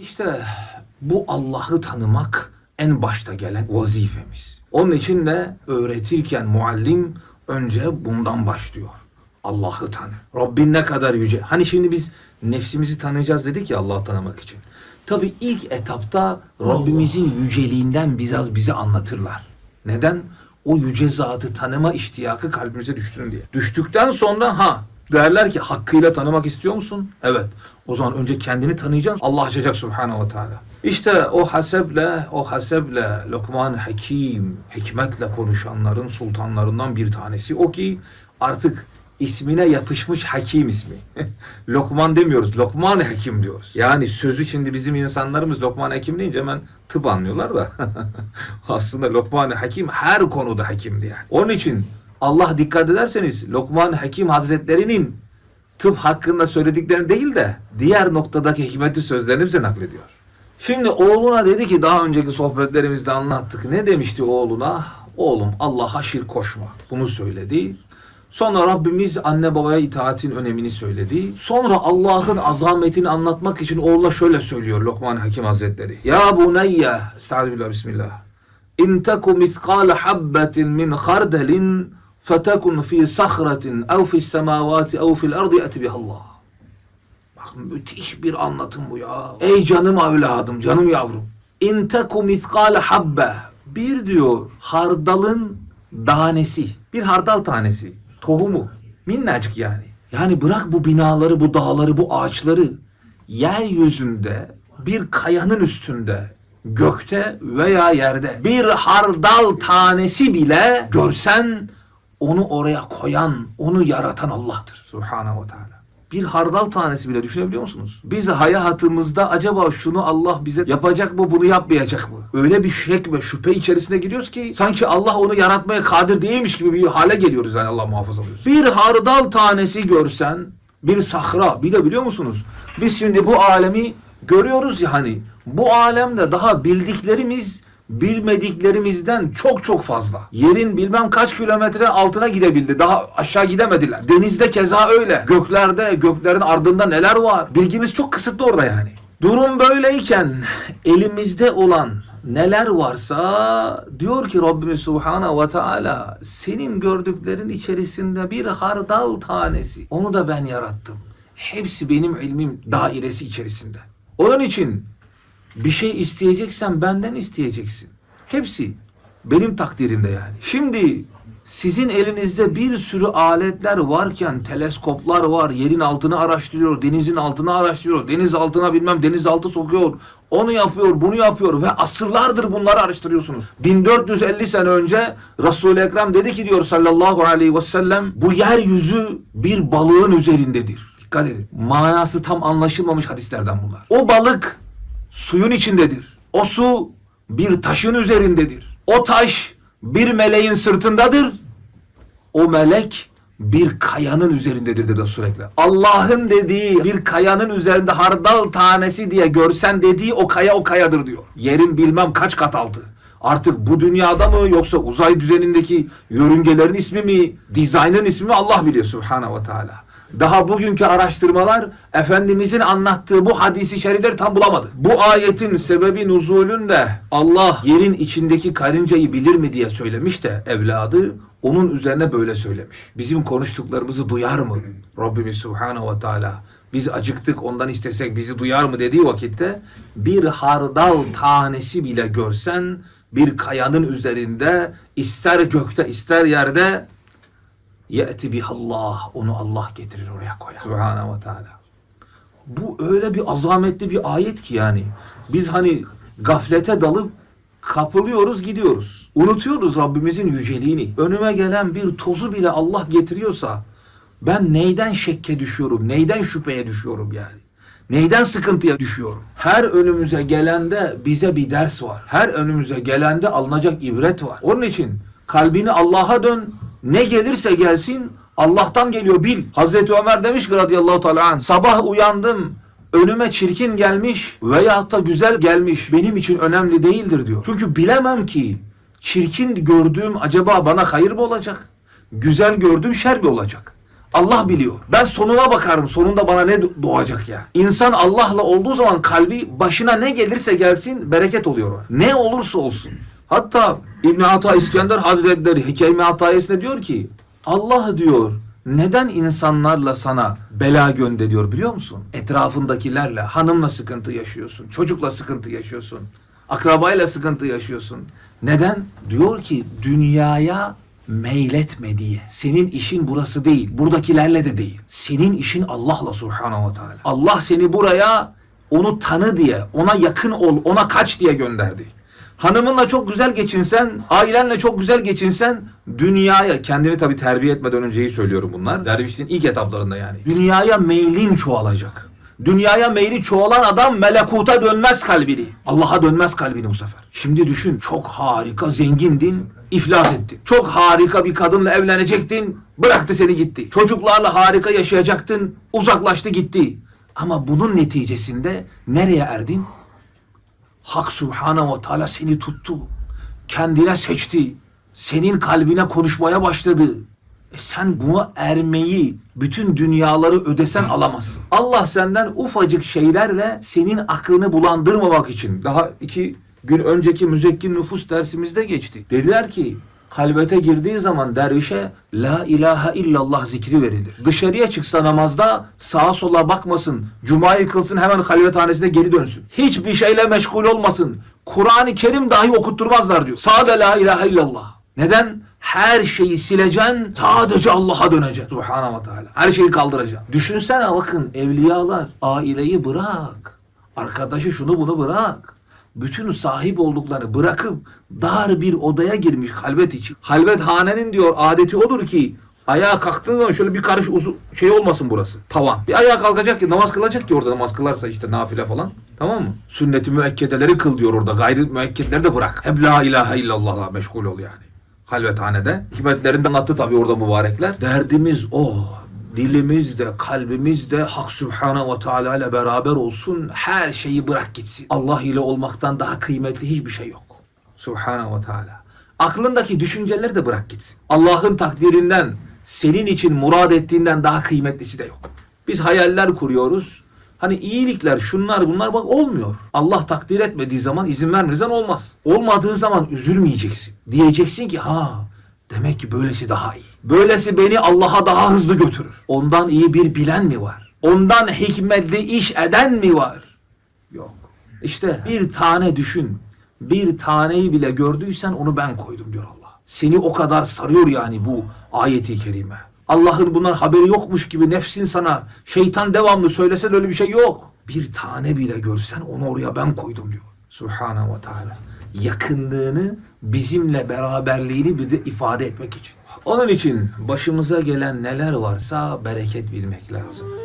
İşte bu Allah'ı tanımak en başta gelen vazifemiz. Onun için de öğretirken muallim önce bundan başlıyor. Allah'ı tanı. Rabbin ne kadar yüce. Hani şimdi biz nefsimizi tanıyacağız dedik ya Allah'ı tanımak için. Tabi ilk etapta Rabbimizin yüceliğinden biraz bize anlatırlar. Neden? O yüce zatı tanıma iştiyakı kalbimize düştüğün diye. Düştükten sonra ha derler ki hakkıyla tanımak istiyor musun? Evet. O zaman önce kendini tanıyacaksın. Allah açacak Subhanahu ve Teala. İşte o haseble, o haseble Lokman Hakim, hikmetle konuşanların sultanlarından bir tanesi. O ki artık ismine yapışmış hakim ismi. Lokman demiyoruz. Lokman Hakim diyoruz. Yani sözü şimdi bizim insanlarımız Lokman Hakim deyince hemen tıp anlıyorlar da. Aslında Lokman Hakim her konuda hakimdi yani. Onun için Allah dikkat ederseniz Lokman Hakim Hazretlerinin tıp hakkında söylediklerini değil de diğer noktadaki hikmetli sözlerini bize naklediyor. Şimdi oğluna dedi ki daha önceki sohbetlerimizde anlattık. Ne demişti oğluna? Oğlum Allah'a şirk koşma. Bunu söyledi. Sonra Rabbimiz anne babaya itaatin önemini söyledi. Sonra Allah'ın azametini anlatmak için oğluna şöyle söylüyor Lokman Hakim Hazretleri. Ya buneyye, estağfirullah bismillah. İn teku miskale habbetin min hardelin fetekun fi sahretin ev fi semavati ev fil ardi eti bihallah. Bak müthiş bir anlatım bu ya. Ey canım evladım, canım yavrum. İn teku miskale habbe. Bir diyor hardalın tanesi. Bir hardal tanesi. Tohumu. Minnacık yani. Yani bırak bu binaları, bu dağları, bu ağaçları. Yeryüzünde bir kayanın üstünde gökte veya yerde bir hardal tanesi bile görsen onu oraya koyan, onu yaratan Allah'tır. Subhanahu ve Teala. Bir hardal tanesi bile düşünebiliyor musunuz? Biz hayatımızda acaba şunu Allah bize yapacak mı, bunu yapmayacak mı? Öyle bir şek ve şüphe içerisine gidiyoruz ki sanki Allah onu yaratmaya kadir değilmiş gibi bir hale geliyoruz yani Allah muhafaza buyursun. Bir hardal tanesi görsen, bir sahra, bir de biliyor musunuz? Biz şimdi bu alemi görüyoruz ya hani bu alemde daha bildiklerimiz bilmediklerimizden çok çok fazla. Yerin bilmem kaç kilometre altına gidebildi. Daha aşağı gidemediler. Denizde keza öyle. Göklerde, göklerin ardında neler var? Bilgimiz çok kısıtlı orada yani. Durum böyleyken elimizde olan neler varsa diyor ki Rabbimiz Subhanahu ve Teala senin gördüklerin içerisinde bir hardal tanesi. Onu da ben yarattım. Hepsi benim ilmim dairesi içerisinde. Onun için bir şey isteyeceksen benden isteyeceksin. Hepsi benim takdirimde yani. Şimdi sizin elinizde bir sürü aletler varken teleskoplar var, yerin altını araştırıyor, denizin altını araştırıyor, deniz altına bilmem denizaltı sokuyor, onu yapıyor, bunu yapıyor ve asırlardır bunları araştırıyorsunuz. 1450 sene önce Resul-i Ekrem dedi ki diyor sallallahu aleyhi ve sellem bu yeryüzü bir balığın üzerindedir. Dikkat edin. Manası tam anlaşılmamış hadislerden bunlar. O balık suyun içindedir. O su bir taşın üzerindedir. O taş bir meleğin sırtındadır. O melek bir kayanın üzerindedir dedi Ekrem. Allah'ın dediği bir kayanın üzerinde hardal tanesi diye görsen dediği o kaya o kayadır diyor. Yerin bilmem kaç kat altı. Artık bu dünyada mı yoksa uzay düzenindeki yörüngelerin ismi mi, dizaynın ismi mi Allah biliyor Subhanahu ve Teala. Daha bugünkü araştırmalar Efendimizin anlattığı bu hadisi şerifleri tam bulamadı. Bu ayetin sebebi nuzulünde Allah yerin içindeki karıncayı bilir mi diye söylemiş de evladı onun üzerine böyle söylemiş. Bizim konuştuklarımızı duyar mı Rabbimiz Subhanahu ve Teala? Biz acıktık ondan istesek bizi duyar mı dediği vakitte bir hardal tanesi bile görsen bir kayanın üzerinde ister gökte ister yerde Ye'ti bihallah. Onu Allah getirir oraya koyar. Subhanahu ve Teala. Bu öyle bir azametli bir ayet ki yani. Biz hani gaflete dalıp kapılıyoruz gidiyoruz. Unutuyoruz Rabbimizin yüceliğini. Önüme gelen bir tozu bile Allah getiriyorsa ben neyden şekke düşüyorum? Neyden şüpheye düşüyorum yani? Neyden sıkıntıya düşüyorum? Her önümüze gelende bize bir ders var. Her önümüze gelende alınacak ibret var. Onun için kalbini Allah'a dön. Ne gelirse gelsin Allah'tan geliyor bil. Hazreti Ömer demiş ki radıyallahu teala sabah uyandım önüme çirkin gelmiş veyahut da güzel gelmiş benim için önemli değildir diyor. Çünkü bilemem ki çirkin gördüğüm acaba bana hayır mı olacak? Güzel gördüğüm şer mi olacak? Allah biliyor. Ben sonuna bakarım. Sonunda bana ne doğacak ya. İnsan Allah'la olduğu zaman kalbi başına ne gelirse gelsin bereket oluyor. Ne olursa olsun. Hatta İbn Ata İskender Hazretleri Hikayme Atayesinde diyor ki Allah diyor neden insanlarla sana bela gönderiyor biliyor musun? Etrafındakilerle hanımla sıkıntı yaşıyorsun, çocukla sıkıntı yaşıyorsun, akrabayla sıkıntı yaşıyorsun. Neden? Diyor ki dünyaya meyletme diye. Senin işin burası değil. Buradakilerle de değil. Senin işin Allah'la subhanahu ve teala. Allah seni buraya onu tanı diye, ona yakın ol, ona kaç diye gönderdi. Hanımınla çok güzel geçinsen, ailenle çok güzel geçinsen, dünyaya, kendini tabii terbiye etmeden önceyi söylüyorum bunlar. Dervişliğin ilk etaplarında yani. Dünyaya meylin çoğalacak. Dünyaya meyli çoğalan adam melekuta dönmez kalbini. Allah'a dönmez kalbini bu sefer. Şimdi düşün çok harika zengindin, iflas ettin. Çok harika bir kadınla evlenecektin, bıraktı seni gitti. Çocuklarla harika yaşayacaktın, uzaklaştı gitti. Ama bunun neticesinde nereye erdin? Hak Subhanahu ve Teala seni tuttu. Kendine seçti. Senin kalbine konuşmaya başladı. E sen buna ermeyi, bütün dünyaları ödesen alamazsın. Allah senden ufacık şeylerle senin aklını bulandırmamak için. Daha iki gün önceki müzekkim nüfus dersimizde geçti. Dediler ki kalbete girdiği zaman dervişe la ilahe illallah zikri verilir. Dışarıya çıksa namazda sağa sola bakmasın. Cuma'yı kılsın hemen halvethanesine geri dönsün. Hiçbir şeyle meşgul olmasın. Kur'an-ı Kerim dahi okutturmazlar diyor. Sade la ilahe illallah. Neden? Her şeyi sileceksin, sadece Allah'a döneceksin. Subhanahu ve Teala. Her şeyi kaldıracaksın. Düşünsene bakın evliyalar aileyi bırak. Arkadaşı şunu bunu bırak. Bütün sahip olduklarını bırakıp dar bir odaya girmiş halvet için. Halvet hanenin diyor adeti odur ki ayağa kalktığın zaman şöyle bir karış uzun şey olmasın burası. Tavan. Bir ayağa kalkacak ki namaz kılacak ki orada namaz kılarsa işte nafile falan. Tamam mı? Sünnet-i müekkedeleri kıl diyor orada. Gayri müekkedeleri de bırak. Hep la ilahe illallah'la meşgul ol yani halvethanede. Hikmetlerinden anlattı tabi orada mübarekler. Derdimiz o. Dilimiz de kalbimiz de Hak Subhanahu ve Teala ile beraber olsun. Her şeyi bırak gitsin. Allah ile olmaktan daha kıymetli hiçbir şey yok. Subhanahu ve Teala. Aklındaki düşünceleri de bırak gitsin. Allah'ın takdirinden, senin için murad ettiğinden daha kıymetlisi de yok. Biz hayaller kuruyoruz. Hani iyilikler şunlar bunlar bak olmuyor. Allah takdir etmediği zaman izin vermediği zaman olmaz. Olmadığı zaman üzülmeyeceksin. Diyeceksin ki ha demek ki böylesi daha iyi. Böylesi beni Allah'a daha hızlı götürür. Ondan iyi bir bilen mi var? Ondan hikmetli iş eden mi var? Yok. İşte bir tane düşün. Bir taneyi bile gördüysen onu ben koydum diyor Allah. Seni o kadar sarıyor yani bu ayeti kerime. Allah'ın bundan haberi yokmuş gibi nefsin sana şeytan devamlı söylese de öyle bir şey yok. Bir tane bile görsen onu oraya ben koydum diyor. Subhanahu ve Teala. Yakınlığını bizimle beraberliğini bir de ifade etmek için. Onun için başımıza gelen neler varsa bereket bilmek lazım.